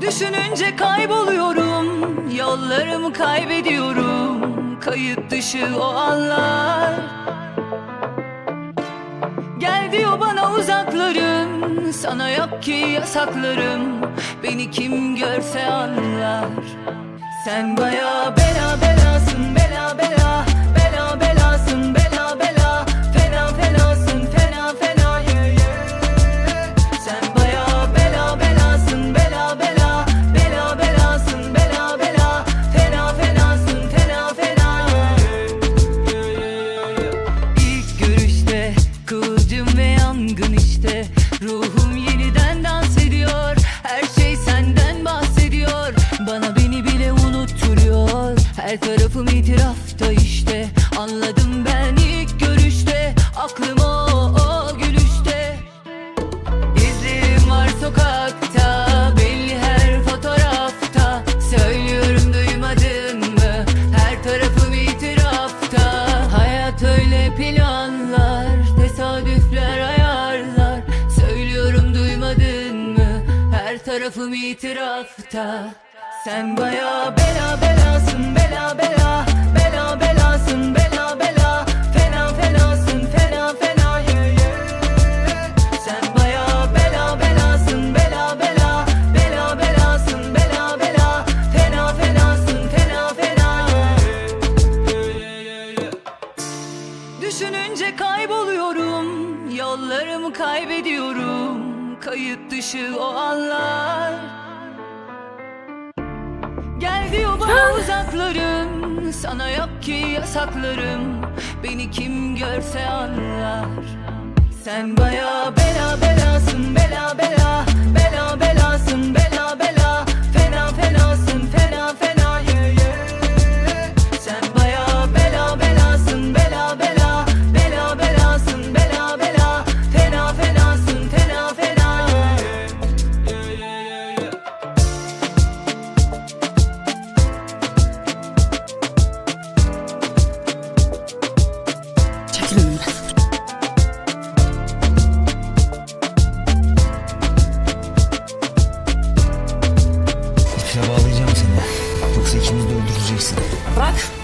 Düşününce kayboluyorum Yollarımı kaybediyorum. Kayıt dışı o anlar. Gel diyor bana uzaklarım Sana yok ki yasaklarım. Beni kim görse anlar. Sen baya Ruhum yeniden dans ediyor. Her şey senden bahsediyor. Bana beni bile unutturuyor. Her tarafım itirafta işte. Anladım ben ilk görüşte. Aklım o, gülüşte. İzlerim var sokakta. Belli her fotoğrafta. Söylüyorum duymadın mı? Her tarafım itirafta. Hayat öyle planlar tarafım itirafta. Sen baya bela belasın Bela bela. Bela belasın Bela bela. Fena fenasın Fena fena yeah, yeah. Sen baya bela belasın Bela bela. Bela belasın Bela bela. Fena fenasın Fena fena Düşününce kayboluyorum. Yollarımı kaybediyorum Kayıt dışı o anlar. Gel diyor bana uzaklarım Sana yok ki yasaklarım. Beni kim görse anlar. Sen baya bela Şuna bağlayacağım seni. Yoksa ikimiz de öldüreceksin. Bırak.